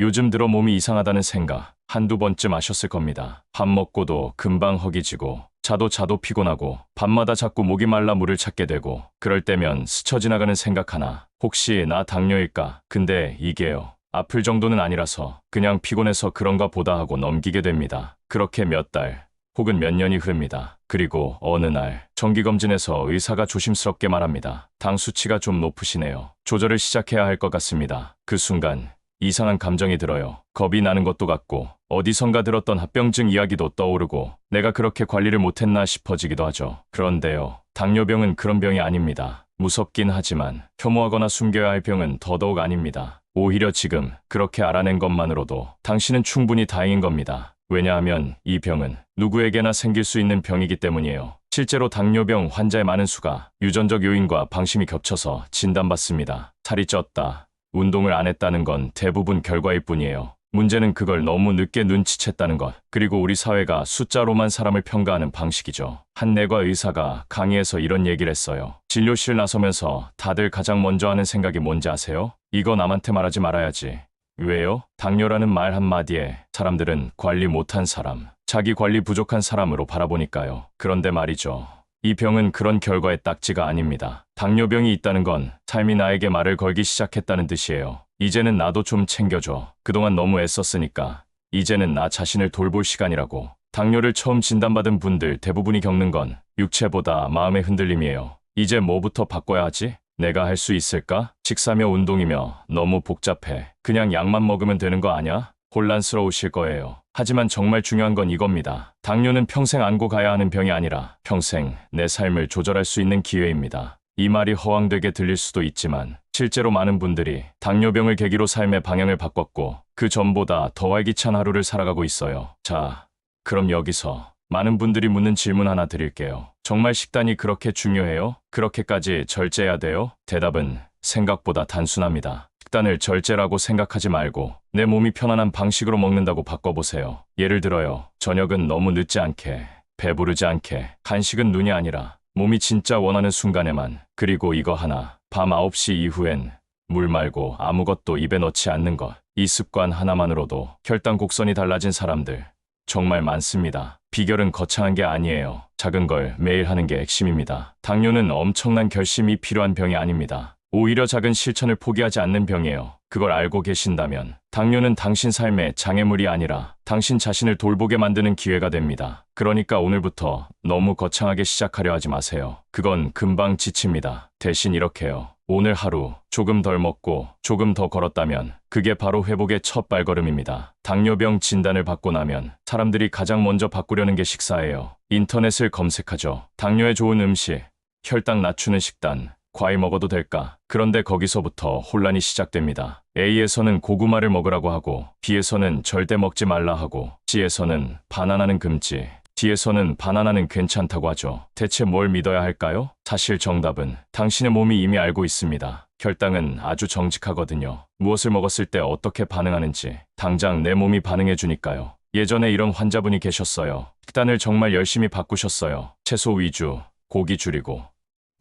요즘 들어 몸이 이상하다는 생각 한두 번쯤 하셨을 겁니다. 밥 먹고도 금방 허기지고 자도 자도 피곤하고 밤마다 자꾸 목이 말라 물을 찾게 되고 그럴 때면 스쳐 지나가는 생각 하나 혹시 나 당뇨일까? 근데 이게요. 아플 정도는 아니라서 그냥 피곤해서 그런가 보다 하고 넘기게 됩니다. 그렇게 몇 달 혹은 몇 년이 흐릅니다. 그리고 어느 날 정기검진에서 의사가 조심스럽게 말합니다. 당 수치가 좀 높으시네요. 조절을 시작해야 할 것 같습니다. 그 순간 이상한 감정이 들어요. 겁이 나는 것도 같고 어디선가 들었던 합병증 이야기도 떠오르고 내가 그렇게 관리를 못했나 싶어지기도 하죠. 그런데요. 당뇨병은 그런 병이 아닙니다. 무섭긴 하지만 혐오하거나 숨겨야 할 병은 더더욱 아닙니다. 오히려 지금 그렇게 알아낸 것만으로도 당신은 충분히 다행인 겁니다. 왜냐하면 이 병은 누구에게나 생길 수 있는 병이기 때문이에요. 실제로 당뇨병 환자의 많은 수가 유전적 요인과 방심이 겹쳐서 진단받습니다. 살이 쪘다, 운동을 안 했다는 건 대부분 결과일 뿐이에요. 문제는 그걸 너무 늦게 눈치챘다는 것, 그리고 우리 사회가 숫자로만 사람을 평가하는 방식이죠. 한 내과 의사가 강의에서 이런 얘기를 했어요. 진료실 나서면서 다들 가장 먼저 하는 생각이 뭔지 아세요? 이거 남한테 말하지 말아야지. 왜요? 당뇨라는 말 한마디에 사람들은 관리 못한 사람, 자기 관리 부족한 사람으로 바라보니까요. 그런데 말이죠. 이 병은 그런 결과의 딱지가 아닙니다. 당뇨병이 있다는 건 삶이 나에게 말을 걸기 시작했다는 뜻이에요. 이제는 나도 좀 챙겨줘. 그동안 너무 애썼으니까. 이제는 나 자신을 돌볼 시간이라고. 당뇨를 처음 진단받은 분들 대부분이 겪는 건 육체보다 마음의 흔들림이에요. 이제 뭐부터 바꿔야 하지? 내가 할 수 있을까? 식사며 운동이며 너무 복잡해. 그냥 약만 먹으면 되는 거 아냐? 혼란스러우실 거예요. 하지만 정말 중요한 건 이겁니다. 당뇨는 평생 안고 가야 하는 병이 아니라 평생 내 삶을 조절할 수 있는 기회입니다. 이 말이 허황되게 들릴 수도 있지만 실제로 많은 분들이 당뇨병을 계기로 삶의 방향을 바꿨고 그 전보다 더 활기찬 하루를 살아가고 있어요. 자, 그럼 여기서 많은 분들이 묻는 질문 하나 드릴게요. 정말 식단이 그렇게 중요해요? 그렇게까지 절제해야 돼요? 대답은 생각보다 단순합니다. 식단을 절제라고 생각하지 말고 내 몸이 편안한 방식으로 먹는다고 바꿔보세요. 예를 들어요. 저녁은 너무 늦지 않게, 배부르지 않게, 간식은 눈이 아니라 몸이 진짜 원하는 순간에만, 그리고 이거 하나, 밤 9시 이후엔 물 말고 아무것도 입에 넣지 않는 것. 이 습관 하나만으로도 혈당 곡선이 달라진 사람들 정말 많습니다. 비결은 거창한 게 아니에요. 작은 걸 매일 하는 게 핵심입니다. 당뇨는 엄청난 결심이 필요한 병이 아닙니다. 오히려 작은 실천을 포기하지 않는 병이에요. 그걸 알고 계신다면 당뇨는 당신 삶의 장애물이 아니라 당신 자신을 돌보게 만드는 기회가 됩니다. 그러니까 오늘부터 너무 거창하게 시작하려 하지 마세요. 그건 금방 지칩니다. 대신 이렇게요. 오늘 하루 조금 덜 먹고 조금 더 걸었다면 그게 바로 회복의 첫 발걸음입니다. 당뇨병 진단을 받고 나면 사람들이 가장 먼저 바꾸려는 게 식사예요. 인터넷을 검색하죠. 당뇨에 좋은 음식, 혈당 낮추는 식단, 과일 먹어도 될까? 그런데 거기서부터 혼란이 시작됩니다. A에서는 고구마를 먹으라고 하고, B에서는 절대 먹지 말라 하고, C에서는 바나나는 금지, D에서는 바나나는 괜찮다고 하죠. 대체 뭘 믿어야 할까요? 사실 정답은 당신의 몸이 이미 알고 있습니다. 혈당은 아주 정직하거든요. 무엇을 먹었을 때 어떻게 반응하는지 당장 내 몸이 반응해 주니까요. 예전에 이런 환자분이 계셨어요. 식단을 정말 열심히 바꾸셨어요. 채소 위주, 고기 줄이고,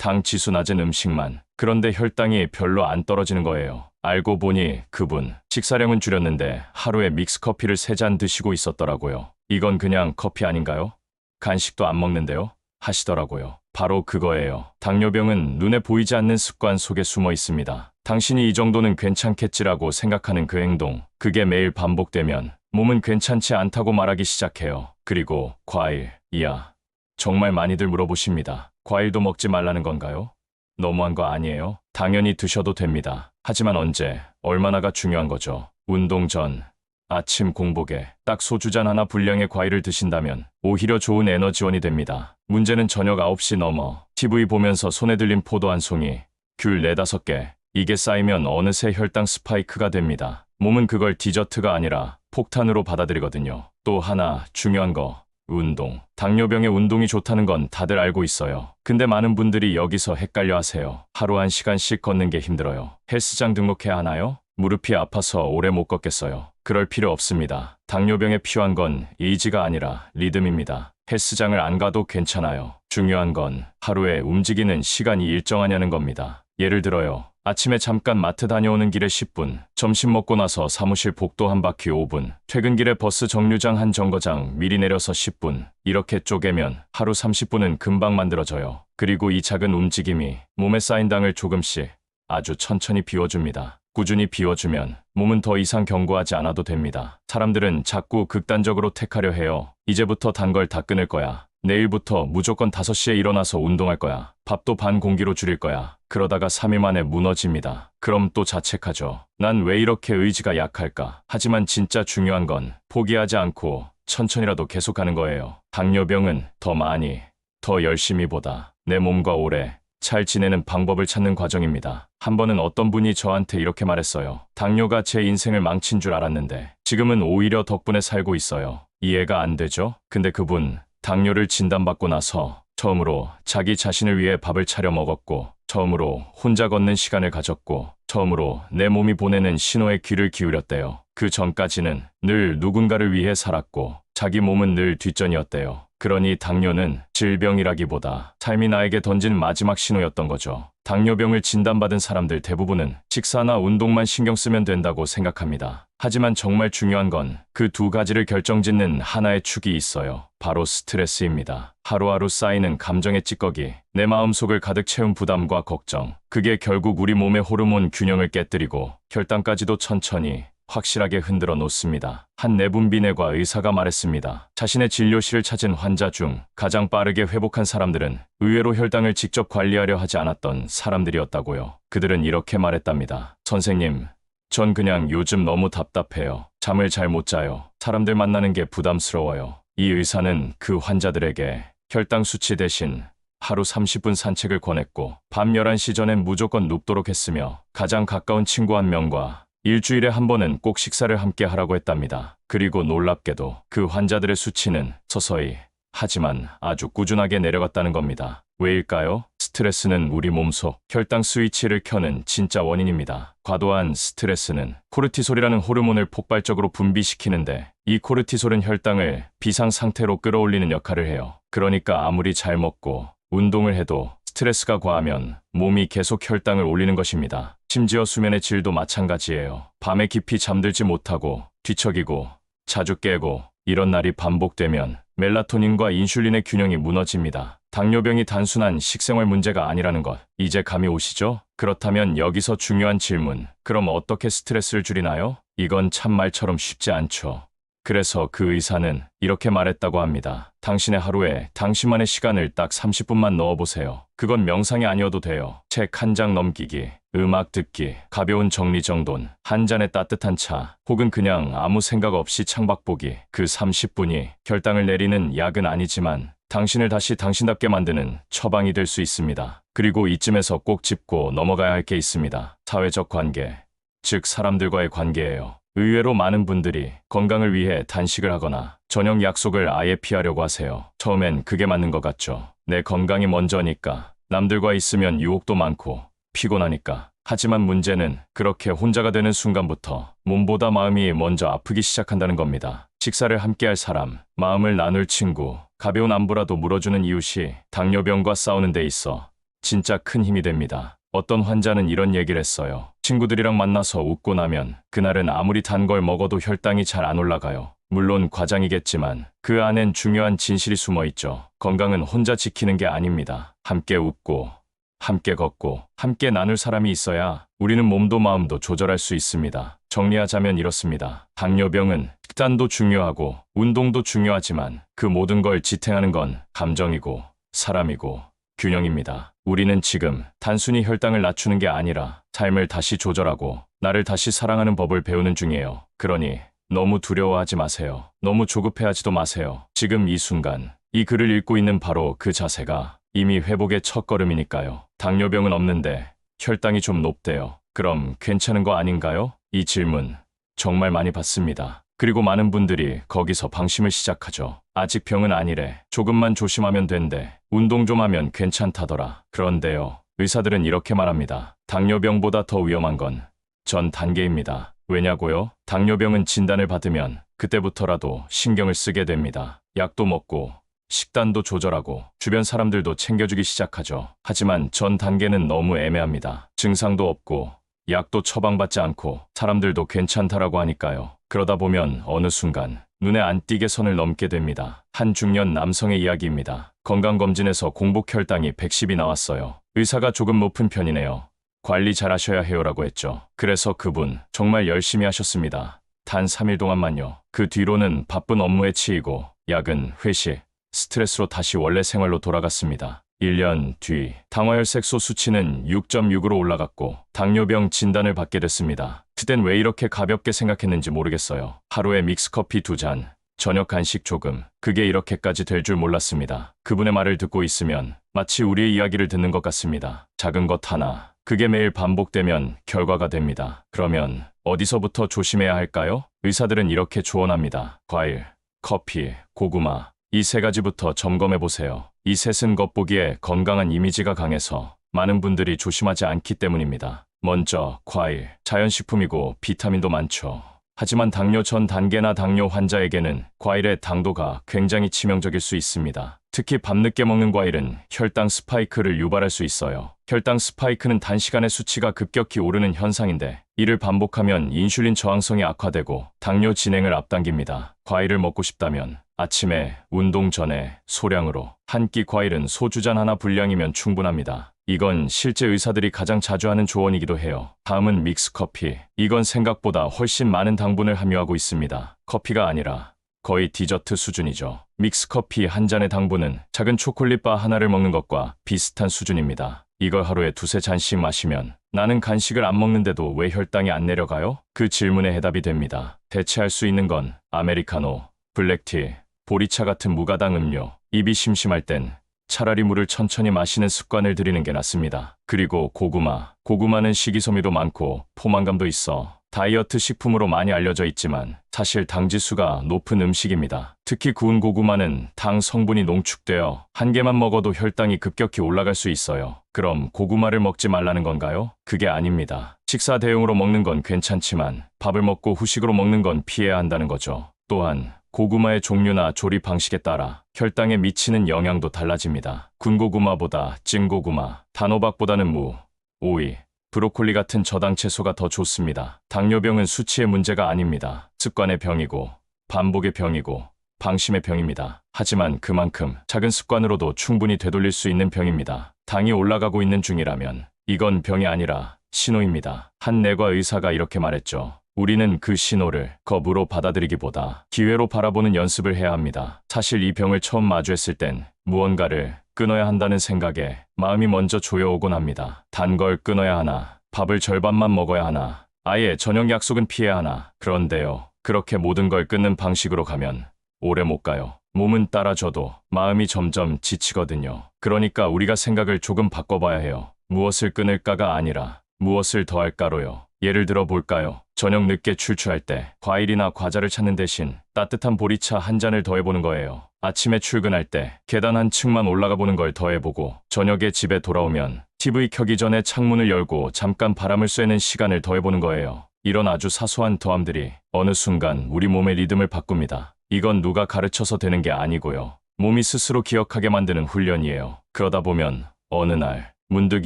당 지수 낮은 음식만. 그런데 혈당이 별로 안 떨어지는 거예요. 알고 보니 그분 식사량은 줄였는데 하루에 믹스커피를 세 잔 드시고 있었더라고요. 이건 그냥 커피 아닌가요? 간식도 안 먹는데요? 하시더라고요. 바로 그거예요. 당뇨병은 눈에 보이지 않는 습관 속에 숨어 있습니다. 당신이 이 정도는 괜찮겠지라고 생각하는 그 행동, 그게 매일 반복되면 몸은 괜찮지 않다고 말하기 시작해요. 그리고 과일, 이야. 정말 많이들 물어보십니다. 과일도 먹지 말라는 건가요? 너무한 거 아니에요? 당연히 드셔도 됩니다. 하지만 언제, 얼마나가 중요한 거죠. 운동 전, 아침 공복에 딱 소주잔 하나 분량의 과일을 드신다면 오히려 좋은 에너지원이 됩니다. 문제는 저녁 9시 넘어 TV 보면서 손에 들린 포도 한 송이, 귤 네다섯 개, 이게 쌓이면 어느새 혈당 스파이크가 됩니다. 몸은 그걸 디저트가 아니라 폭탄으로 받아들이거든요. 또 하나 중요한 거, 운동. 당뇨병에 운동이 좋다는 건 다들 알고 있어요. 근데 많은 분들이 여기서 헷갈려 하세요. 하루 한 시간씩 걷는 게 힘들어요. 헬스장 등록해야 하나요? 무릎이 아파서 오래 못 걷겠어요. 그럴 필요 없습니다. 당뇨병에 필요한 건 의지가 아니라 리듬입니다. 헬스장을 안 가도 괜찮아요. 중요한 건 하루에 움직이는 시간이 일정하냐는 겁니다. 예를 들어요. 아침에 잠깐 마트 다녀오는 길에 10분, 점심 먹고 나서 사무실 복도 한 바퀴 5분, 퇴근길에 버스 정류장 한 정거장 미리 내려서 10분, 이렇게 쪼개면 하루 30분은 금방 만들어져요. 그리고 이 작은 움직임이 몸에 쌓인 당을 조금씩 아주 천천히 비워줍니다. 꾸준히 비워주면 몸은 더 이상 경고하지 않아도 됩니다. 사람들은 자꾸 극단적으로 택하려 해요. 이제부터 단 걸 다 끊을 거야. 내일부터 무조건 5시에 일어나서 운동할 거야. 밥도 반 공기로 줄일 거야. 그러다가 3일 만에 무너집니다. 그럼 또 자책하죠. 난 왜 이렇게 의지가 약할까? 하지만 진짜 중요한 건 포기하지 않고 천천히라도 계속하는 거예요. 당뇨병은 더 많이, 더 열심히보다 내 몸과 오래 잘 지내는 방법을 찾는 과정입니다. 한 번은 어떤 분이 저한테 이렇게 말했어요. 당뇨가 제 인생을 망친 줄 알았는데 지금은 오히려 덕분에 살고 있어요. 이해가 안 되죠? 근데 그분 당뇨를 진단받고 나서 처음으로 자기 자신을 위해 밥을 차려 먹었고 처음으로 혼자 걷는 시간을 가졌고 처음으로 내 몸이 보내는 신호에 귀를 기울였대요. 그 전까지는 늘 누군가를 위해 살았고 자기 몸은 늘 뒷전이었대요. 그러니 당뇨는 질병이라기보다 삶이 나에게 던진 마지막 신호였던 거죠. 당뇨병을 진단받은 사람들 대부분은 식사나 운동만 신경 쓰면 된다고 생각합니다. 하지만 정말 중요한 건 그 두 가지를 결정짓는 하나의 축이 있어요. 바로 스트레스입니다. 하루하루 쌓이는 감정의 찌꺼기, 내 마음속을 가득 채운 부담과 걱정. 그게 결국 우리 몸의 호르몬 균형을 깨뜨리고 혈당까지도 천천히 확실하게 흔들어 놓습니다. 한 내분비내과 의사가 말했습니다. 자신의 진료실을 찾은 환자 중 가장 빠르게 회복한 사람들은 의외로 혈당을 직접 관리하려 하지 않았던 사람들이었다고요. 그들은 이렇게 말했답니다. 선생님, 전 그냥 요즘 너무 답답해요. 잠을 잘 못 자요. 사람들 만나는 게 부담스러워요. 이 의사는 그 환자들에게 혈당 수치 대신 하루 30분 산책을 권했고 밤 11시 전엔 무조건 눕도록 했으며 가장 가까운 친구 한 명과 일주일에 한 번은 꼭 식사를 함께 하라고 했답니다. 그리고 놀랍게도 그 환자들의 수치는 서서히 하지만 아주 꾸준하게 내려갔다는 겁니다. 왜일까요? 스트레스는 우리 몸속 혈당 스위치를 켜는 진짜 원인입니다. 과도한 스트레스는 코르티솔이라는 호르몬을 폭발적으로 분비시키는데 이 코르티솔은 혈당을 비상 상태로 끌어올리는 역할을 해요. 그러니까 아무리 잘 먹고 운동을 해도 스트레스가 과하면 몸이 계속 혈당을 올리는 것입니다. 심지어 수면의 질도 마찬가지예요. 밤에 깊이 잠들지 못하고 뒤척이고 자주 깨고 이런 날이 반복되면 멜라토닌과 인슐린의 균형이 무너집니다. 당뇨병이 단순한 식생활 문제가 아니라는 것 이제 감이 오시죠? 그렇다면 여기서 중요한 질문. 그럼 어떻게 스트레스를 줄이나요? 이건 참말처럼 쉽지 않죠. 그래서 그 의사는 이렇게 말했다고 합니다. 당신의 하루에 당신만의 시간을 딱 30분만 넣어보세요. 그건 명상이 아니어도 돼요. 책 한 장 넘기기, 음악 듣기, 가벼운 정리정돈, 한 잔의 따뜻한 차, 혹은 그냥 아무 생각 없이 창밖 보기. 그 30분이 혈당을 내리는 약은 아니지만 당신을 다시 당신답게 만드는 처방이 될 수 있습니다. 그리고 이쯤에서 꼭 짚고 넘어가야 할 게 있습니다. 사회적 관계, 즉 사람들과의 관계예요. 의외로 많은 분들이 건강을 위해 단식을 하거나 저녁 약속을 아예 피하려고 하세요. 처음엔 그게 맞는 것 같죠. 내 건강이 먼저니까 남들과 있으면 유혹도 많고 피곤하니까. 하지만 문제는 그렇게 혼자가 되는 순간부터 몸보다 마음이 먼저 아프기 시작한다는 겁니다. 식사를 함께할 사람, 마음을 나눌 친구, 가벼운 안부라도 물어주는 이웃이 당뇨병과 싸우는 데 있어 진짜 큰 힘이 됩니다. 어떤 환자는 이런 얘기를 했어요. 친구들이랑 만나서 웃고 나면 그날은 아무리 단 걸 먹어도 혈당이 잘 안 올라가요. 물론 과장이겠지만 그 안엔 중요한 진실이 숨어 있죠. 건강은 혼자 지키는 게 아닙니다. 함께 웃고 함께 걷고 함께 나눌 사람이 있어야 우리는 몸도 마음도 조절할 수 있습니다. 정리하자면 이렇습니다. 당뇨병은 식단도 중요하고 운동도 중요하지만 그 모든 걸 지탱하는 건 감정이고 사람이고 균형입니다. 우리는 지금 단순히 혈당을 낮추는 게 아니라 삶을 다시 조절하고 나를 다시 사랑하는 법을 배우는 중이에요. 그러니 너무 두려워하지 마세요. 너무 조급해하지도 마세요. 지금 이 순간 이 글을 읽고 있는 바로 그 자세가 이미 회복의 첫걸음이니까요. 당뇨병은 없는데 혈당이 좀 높대요. 그럼 괜찮은 거 아닌가요? 이 질문 정말 많이 받습니다. 그리고 많은 분들이 거기서 방심을 시작하죠. 아직 병은 아니래. 조금만 조심하면 된대. 운동 좀 하면 괜찮다더라. 그런데요. 의사들은 이렇게 말합니다. 당뇨병보다 더 위험한 건 전 단계입니다. 왜냐고요? 당뇨병은 진단을 받으면 그때부터라도 신경을 쓰게 됩니다. 약도 먹고 식단도 조절하고 주변 사람들도 챙겨주기 시작하죠. 하지만 전 단계는 너무 애매합니다. 증상도 없고 약도 처방받지 않고 사람들도 괜찮다라고 하니까요. 그러다 보면 어느 순간 눈에 안 띄게 선을 넘게 됩니다. 한 중년 남성의 이야기입니다. 건강검진에서 공복 혈당이 110이 나왔어요. 의사가 조금 높은 편이네요. 관리 잘 하셔야 해요라고 했죠. 그래서 그분 정말 열심히 하셨습니다. 단 3일 동안만요. 그 뒤로는 바쁜 업무에 치이고 야근, 회식, 스트레스로 다시 원래 생활로 돌아갔습니다. 1년 뒤 당화혈색소 수치는 6.6으로 올라갔고 당뇨병 진단을 받게 됐습니다. 그땐 왜 이렇게 가볍게 생각했는지 모르겠어요. 하루에 믹스커피 두 잔, 저녁 간식 조금, 그게 이렇게까지 될 줄 몰랐습니다. 그분의 말을 듣고 있으면 마치 우리의 이야기를 듣는 것 같습니다. 작은 것 하나, 그게 매일 반복되면 결과가 됩니다. 그러면 어디서부터 조심해야 할까요? 의사들은 이렇게 조언합니다. 과일, 커피, 고구마, 이 세 가지부터 점검해 보세요. 이 셋은 겉보기에 건강한 이미지가 강해서 많은 분들이 조심하지 않기 때문입니다. 먼저 과일, 자연식품이고 비타민도 많죠. 하지만 당뇨 전 단계나 당뇨 환자에게는 과일의 당도가 굉장히 치명적일 수 있습니다. 특히 밤늦게 먹는 과일은 혈당 스파이크를 유발할 수 있어요. 혈당 스파이크는 단시간에 수치가 급격히 오르는 현상인데 이를 반복하면 인슐린 저항성이 악화되고 당뇨 진행을 앞당깁니다. 과일을 먹고 싶다면 아침에 운동 전에 소량으로 한 끼 과일은 소주잔 하나 분량이면 충분합니다. 이건 실제 의사들이 가장 자주 하는 조언이기도 해요. 다음은 믹스커피. 이건 생각보다 훨씬 많은 당분을 함유하고 있습니다. 커피가 아니라 거의 디저트 수준이죠. 믹스커피 한 잔의 당분은 작은 초콜릿바 하나를 먹는 것과 비슷한 수준입니다. 이걸 하루에 두세 잔씩 마시면 나는 간식을 안 먹는데도 왜 혈당이 안 내려가요? 그 질문에 해답이 됩니다. 대체할 수 있는 건 아메리카노, 블랙티, 보리차 같은 무가당 음료, 입이 심심할 땐 차라리 물을 천천히 마시는 습관을 들이는 게 낫습니다. 그리고 고구마. 고구마는 식이섬유도 많고 포만감도 있어 다이어트 식품으로 많이 알려져 있지만 사실 당지수가 높은 음식입니다. 특히 구운 고구마는 당 성분이 농축되어 한 개만 먹어도 혈당이 급격히 올라갈 수 있어요. 그럼 고구마를 먹지 말라는 건가요? 그게 아닙니다. 식사 대용으로 먹는 건 괜찮지만 밥을 먹고 후식으로 먹는 건 피해야 한다는 거죠. 또한 고구마의 종류나 조리 방식에 따라 혈당에 미치는 영향도 달라집니다. 군고구마보다 찐고구마, 단호박보다는 무, 오이, 브로콜리 같은 저당 채소가 더 좋습니다. 당뇨병은 수치의 문제가 아닙니다. 습관의 병이고, 반복의 병이고, 방심의 병입니다. 하지만 그만큼 작은 습관으로도 충분히 되돌릴 수 있는 병입니다. 당이 올라가고 있는 중이라면 이건 병이 아니라 신호입니다. 한 내과 의사가 이렇게 말했죠. 우리는 그 신호를 겁으로 받아들이기보다 기회로 바라보는 연습을 해야 합니다. 사실 이 병을 처음 마주했을 땐 무언가를 끊어야 한다는 생각에 마음이 먼저 조여오곤 합니다. 단 걸 끊어야 하나, 밥을 절반만 먹어야 하나, 아예 저녁 약속은 피해야 하나. 그런데요, 그렇게 모든 걸 끊는 방식으로 가면 오래 못 가요. 몸은 따라줘도 마음이 점점 지치거든요. 그러니까 우리가 생각을 조금 바꿔봐야 해요. 무엇을 끊을까가 아니라 무엇을 더할까로요. 예를 들어 볼까요? 저녁 늦게 출출할 때 과일이나 과자를 찾는 대신 따뜻한 보리차 한 잔을 더해보는 거예요. 아침에 출근할 때 계단 한 층만 올라가 보는 걸 더해보고 저녁에 집에 돌아오면 TV 켜기 전에 창문을 열고 잠깐 바람을 쐬는 시간을 더해보는 거예요. 이런 아주 사소한 더함들이 어느 순간 우리 몸의 리듬을 바꿉니다. 이건 누가 가르쳐서 되는 게 아니고요. 몸이 스스로 기억하게 만드는 훈련이에요. 그러다 보면 어느 날 문득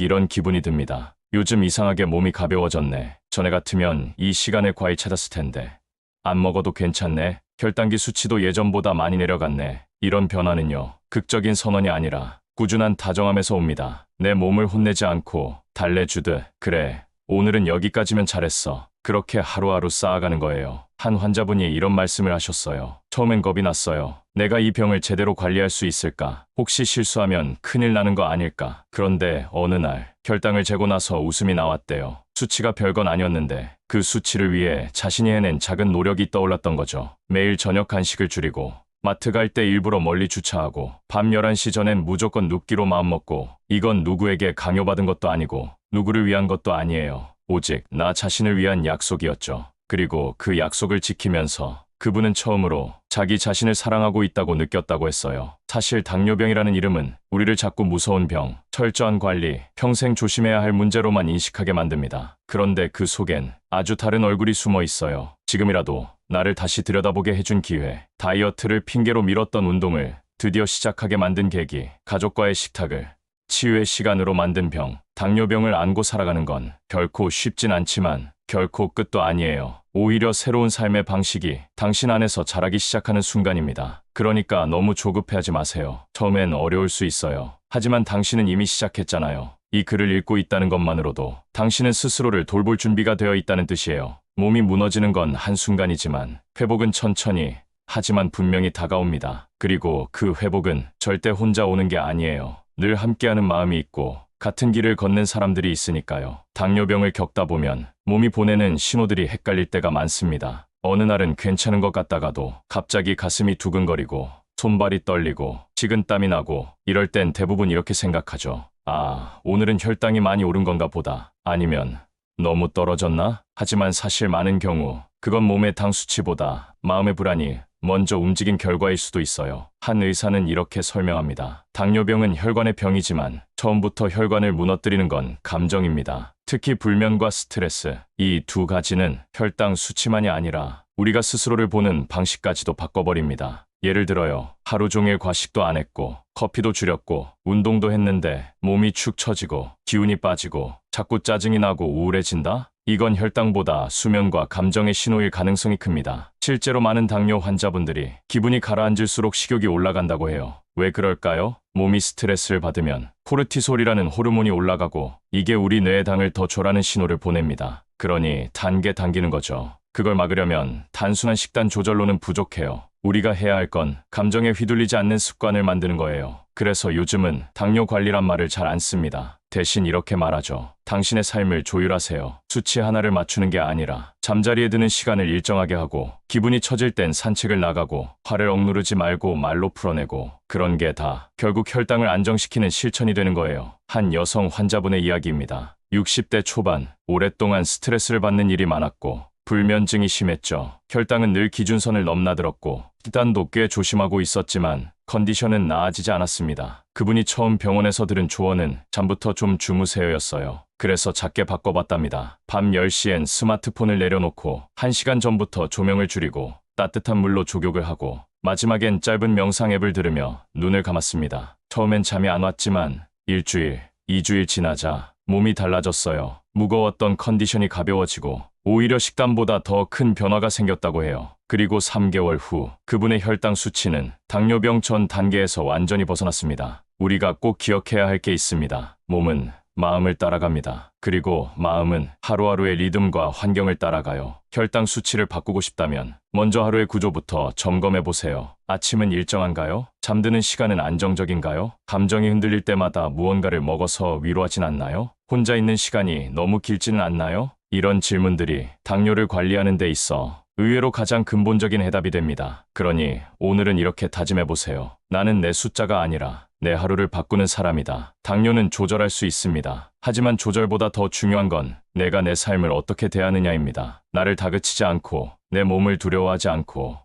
이런 기분이 듭니다. 요즘 이상하게 몸이 가벼워졌네. 전에 같으면 이 시간에 과일 찾았을 텐데. 안 먹어도 괜찮네. 혈당기 수치도 예전보다 많이 내려갔네. 이런 변화는요. 극적인 선언이 아니라 꾸준한 다정함에서 옵니다. 내 몸을 혼내지 않고 달래주듯 그래. 오늘은 여기까지면 잘했어. 그렇게 하루하루 쌓아가는 거예요. 한 환자분이 이런 말씀을 하셨어요. 처음엔 겁이 났어요. 내가 이 병을 제대로 관리할 수 있을까? 혹시 실수하면 큰일 나는 거 아닐까? 그런데 어느 날 혈당을 재고 나서 웃음이 나왔대요. 수치가 별건 아니었는데 그 수치를 위해 자신이 해낸 작은 노력이 떠올랐던 거죠. 매일 저녁 간식을 줄이고 마트 갈 때 일부러 멀리 주차하고 밤 11시 전엔 무조건 눕기로 마음먹고 이건 누구에게 강요받은 것도 아니고 누구를 위한 것도 아니에요. 오직 나 자신을 위한 약속이었죠. 그리고 그 약속을 지키면서 그분은 처음으로 자기 자신을 사랑하고 있다고 느꼈다고 했어요. 사실 당뇨병이라는 이름은 우리를 자꾸 무서운 병, 철저한 관리, 평생 조심해야 할 문제로만 인식하게 만듭니다. 그런데 그 속엔 아주 다른 얼굴이 숨어 있어요. 지금이라도 나를 다시 들여다보게 해준 기회, 다이어트를 핑계로 미뤘던 운동을 드디어 시작하게 만든 계기, 가족과의 식탁을 치유의 시간으로 만든 병, 당뇨병을 안고 살아가는 건 결코 쉽진 않지만 결코 끝도 아니에요. 오히려 새로운 삶의 방식이 당신 안에서 자라기 시작하는 순간입니다. 그러니까 너무 조급해하지 마세요. 처음엔 어려울 수 있어요. 하지만 당신은 이미 시작했잖아요. 이 글을 읽고 있다는 것만으로도 당신은 스스로를 돌볼 준비가 되어 있다는 뜻이에요. 몸이 무너지는 건 한순간이지만 회복은 천천히 하지만 분명히 다가옵니다. 그리고 그 회복은 절대 혼자 오는 게 아니에요. 늘 함께하는 마음이 있고 같은 길을 걷는 사람들이 있으니까요. 당뇨병을 겪다 보면 몸이 보내는 신호들이 헷갈릴 때가 많습니다. 어느 날은 괜찮은 것 같다가도 갑자기 가슴이 두근거리고 손발이 떨리고 식은땀이 나고 이럴 땐 대부분 이렇게 생각하죠. 아, 오늘은 혈당이 많이 오른 건가 보다. 아니면 너무 떨어졌나? 하지만 사실 많은 경우 그건 몸의 당 수치보다 마음의 불안이 먼저 움직인 결과일 수도 있어요. 한 의사는 이렇게 설명합니다. 당뇨병은 혈관의 병이지만 처음부터 혈관을 무너뜨리는 건 감정입니다. 특히 불면과 스트레스. 이 두 가지는 혈당 수치만이 아니라 우리가 스스로를 보는 방식까지도 바꿔버립니다. 예를 들어요. 하루 종일 과식도 안 했고, 커피도 줄였고, 운동도 했는데 몸이 축 처지고, 기운이 빠지고, 자꾸 짜증이 나고 우울해진다? 이건 혈당보다 수면과 감정의 신호일 가능성이 큽니다. 실제로 많은 당뇨 환자분들이 기분이 가라앉을수록 식욕이 올라간다고 해요. 왜 그럴까요? 몸이 스트레스를 받으면 코르티솔이라는 호르몬이 올라가고 이게 우리 뇌의 당을 더 줘라는 신호를 보냅니다. 그러니 단계 당기는 거죠. 그걸 막으려면 단순한 식단 조절로는 부족해요. 우리가 해야 할 건 감정에 휘둘리지 않는 습관을 만드는 거예요. 그래서 요즘은 당뇨 관리란 말을 잘 안 씁니다. 대신 이렇게 말하죠. 당신의 삶을 조율하세요. 수치 하나를 맞추는 게 아니라 잠자리에 드는 시간을 일정하게 하고 기분이 처질 땐 산책을 나가고 화를 억누르지 말고 말로 풀어내고 그런 게 다 결국 혈당을 안정시키는 실천이 되는 거예요. 한 여성 환자분의 이야기입니다. 60대 초반 오랫동안 스트레스를 받는 일이 많았고 불면증이 심했죠. 혈당은 늘 기준선을 넘나들었고 기단도 꽤 조심하고 있었지만 컨디션은 나아지지 않았습니다. 그분이 처음 병원에서 들은 조언은 잠부터 좀 주무세요였어요. 그래서 작게 바꿔봤답니다. 밤 10시엔 스마트폰을 내려놓고 1시간 전부터 조명을 줄이고 따뜻한 물로 조격을 하고 마지막엔 짧은 명상 앱을 들으며 눈을 감았습니다. 처음엔 잠이 안 왔지만 일주일, 이주일 지나자 몸이 달라졌어요. 무거웠던 컨디션이 가벼워지고 오히려 식단보다 더 큰 변화가 생겼다고 해요. 그리고 3개월 후 그분의 혈당 수치는 당뇨병 전 단계에서 완전히 벗어났습니다. 우리가 꼭 기억해야 할 게 있습니다. 몸은 마음을 따라갑니다. 그리고 마음은 하루하루의 리듬과 환경을 따라가요. 혈당 수치를 바꾸고 싶다면 먼저 하루의 구조부터 점검해 보세요. 아침은 일정한가요? 잠드는 시간은 안정적인가요? 감정이 흔들릴 때마다 무언가를 먹어서 위로하진 않나요? 혼자 있는 시간이 너무 길지는 않나요? 이런 질문들이 당뇨를 관리하는 데 있어 의외로 가장 근본적인 해답이 됩니다. 그러니 오늘은 이렇게 다짐해 보세요. 나는 내 숫자가 아니라 내 하루를 바꾸는 사람이다. 당뇨는 조절할 수 있습니다. 하지만 조절보다 더 중요한 건 내가 내 삶을 어떻게 대하느냐입니다. 나를 다그치지 않고 내 몸을 두려워하지 않고